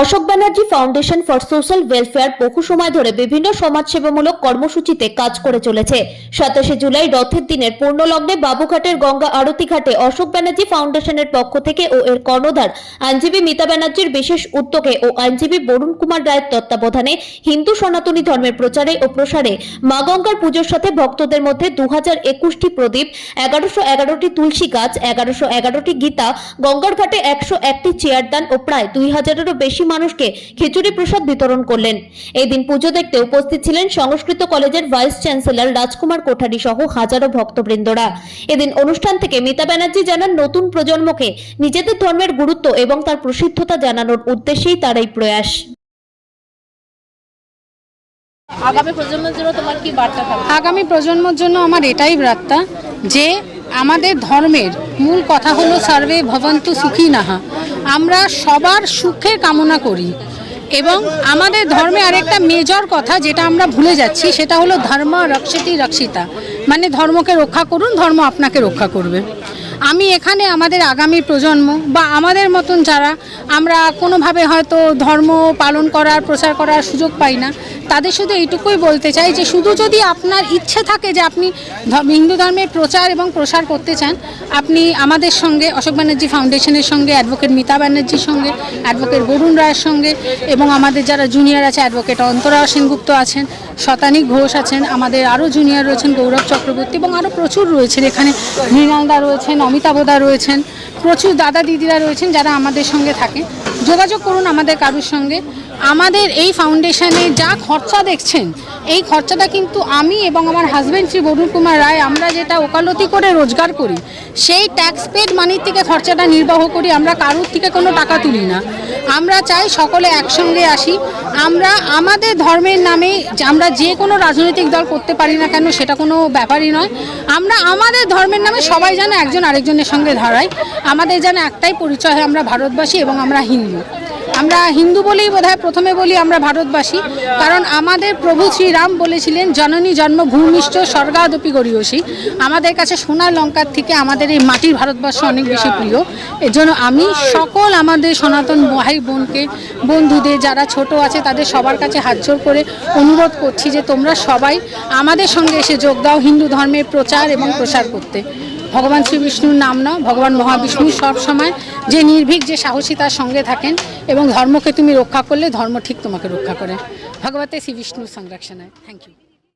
Ashok Banerjee foundation for social welfare বহু সময় ধরে বিভিন্ন সমাজসেবামূলক কর্মসূচিতে কাজ করে চলেছে। সাতাশে জুলাই রথের দিনের পূর্ণলগ্নে বাবুঘাটের গঙ্গা আরতি ঘাটে অশোক ব্যানার্জি ফাউন্ডেশনের পক্ষ থেকে ও এর কর্ণধার আইনজীবী মিতা ব্যানার্জির বিশেষ উদ্যোগে ও আইনজীবী বরুণ কুমার রায়ের তত্ত্বাবধানে হিন্দু সনাতনী ধর্মের প্রচারে ও প্রসারে মা গঙ্গার পুজোর সাথে ভক্তদের মধ্যে দু হাজার একুশটি প্রদীপ, এগারোশো এগারোটি তুলসী গাছ, এগারোশো এগারোটি গীতা, গঙ্গার ঘাটে একশো একটি চেয়ার দান ও প্রায় দুই হাজারেরও বেশি মানুষকে খিচুড়ি প্রসাদ বিতরণ করলেন। এই দিন পুজো দেখতে উপস্থিত ছিলেন সংস্কৃত কলেজের ভাইস চ্যান্সেলর রাজকুমার কোঠারি সহ হাজারো ভক্তবৃন্দরা। এদিন অনুষ্ঠান থেকে মিতা ব্যানার্জি জানান নতুন প্রজন্মকে নিজেদের ধর্মের গুরুত্ব এবং তার প্রসিদ্ধতা জানানোর উদ্দেশ্যেই তার এই প্রয়াস। আগামী প্রজন্মের জন্য তোমার কি বার্তা থাকবে? আগামী প্রজন্মের জন্য আমার এটাই বার্তা যে আমাদের ধর্মের মূল কথা হলো সার্ভে ভবন্তু সুখী নাহা। আমরা সবার সুখের কামনা করি। এবং আমাদের ধর্মে আরেকটা মেজর কথা যেটা আমরা ভুলে যাচ্ছি, সেটা হলো ধর্ম রক্ষিতি রক্ষিতা। মানে ধর্মকে রক্ষা করুন, ধর্ম আপনাকে রক্ষা করবে। আমি এখানে আমাদের আগামী প্রজন্ম বা আমাদের মতন যারা আমরা কোনোভাবে হয়তো ধর্ম পালন করার, প্রচার করার সুযোগ পাই না, তাদের শুধু এইটুকুই বলতে চাই যে শুধু যদি আপনার ইচ্ছে থাকে যে আপনি হিন্দু ধর্মের প্রচার এবং প্রসার করতে চান, আপনি আমাদের সঙ্গে, অশোক ব্যানার্জি ফাউন্ডেশনের সঙ্গে, অ্যাডভোকেট মিতা ব্যানার্জির সঙ্গে, অ্যাডভোকেট বরুণ রায়ের সঙ্গে এবং আমাদের যারা জুনিয়র আছে, অ্যাডভোকেট অন্তরা সেনগুপ্ত আছেন, শতানিক ঘোষ আছেন, আমাদের আরও জুনিয়র রয়েছেন গৌরব চক্রবর্তী এবং আরও প্রচুর রয়েছেন এখানে, মৃণালদা রয়েছেন অমিতাভদা রয়েছেন, প্রচুর দাদা দিদিরা রয়েছেন যারা আমাদের সঙ্গে থাকে। যোগাযোগ করুন আমাদের কারুর সঙ্গে। আমাদের এই ফাউন্ডেশনে যা খরচা দেখছেন এই খরচাটা কিন্তু আমি এবং আমার হাজব্যান্ড শ্রী বরুণ কুমার রায়, আমরা যেটা ওকালতি করে রোজগার করি, সেই ট্যাক্স পেড মানির থেকে খরচাটা নির্বাহ করি, আমরা কারুর থেকে কোনো টাকা তুলি না। আমরা চাই সকলে একসঙ্গে আসি। আমরা, আমাদের ধর্মের নামে আমরা যে কোনো রাজনৈতিক দল করতে পারি না কেন, সেটা কোনো ব্যাপারই নয়। আমরা, আমাদের ধর্মের নামে সবাই যেন একজন আরেকজনের সঙ্গে ধরাই। আমাদের যেন একটাই পরিচয় হয়, আমরা ভারতবাসী এবং আমরা হিন্দু। আমরা হিন্দু বলেই বোধহয় প্রথমে বলি আমরা ভারতবাসী। কারণ আমাদের প্রভু শ্রীরাম বলেছিলেন, জননী জন্মভূমিষ্ঠ স্বর্গাদপি গরিয়সী। আমাদের কাছে সোনার লঙ্কার থেকে আমাদের এই মাটির ভারতবর্ষ অনেক বেশি প্রিয়। এর জন্য আমি সকল আমাদের সনাতন ভাই বোনকে, বন্ধুদের যারা ছোট আছে, তাদের সবার কাছে হাত জোর করে অনুরোধ করছি যে তোমরা সবাই আমাদের সঙ্গে এসে যোগ দাও হিন্দু ধর্মের প্রচার এবং প্রসার করতে। ভগবান শ্রী বিষ্ণুর নাম নাও, ভগবান মহাবিষ্ণু সবসময় যে নির্ভীক, যে সাহসী তার সঙ্গে থাকেন এবং ধর্মকে তুমি রক্ষা করলে ধর্ম ঠিক তোমাকে রক্ষা করে। ভগবতে শ্রী বিষ্ণু সংরক্ষণায়। Thank you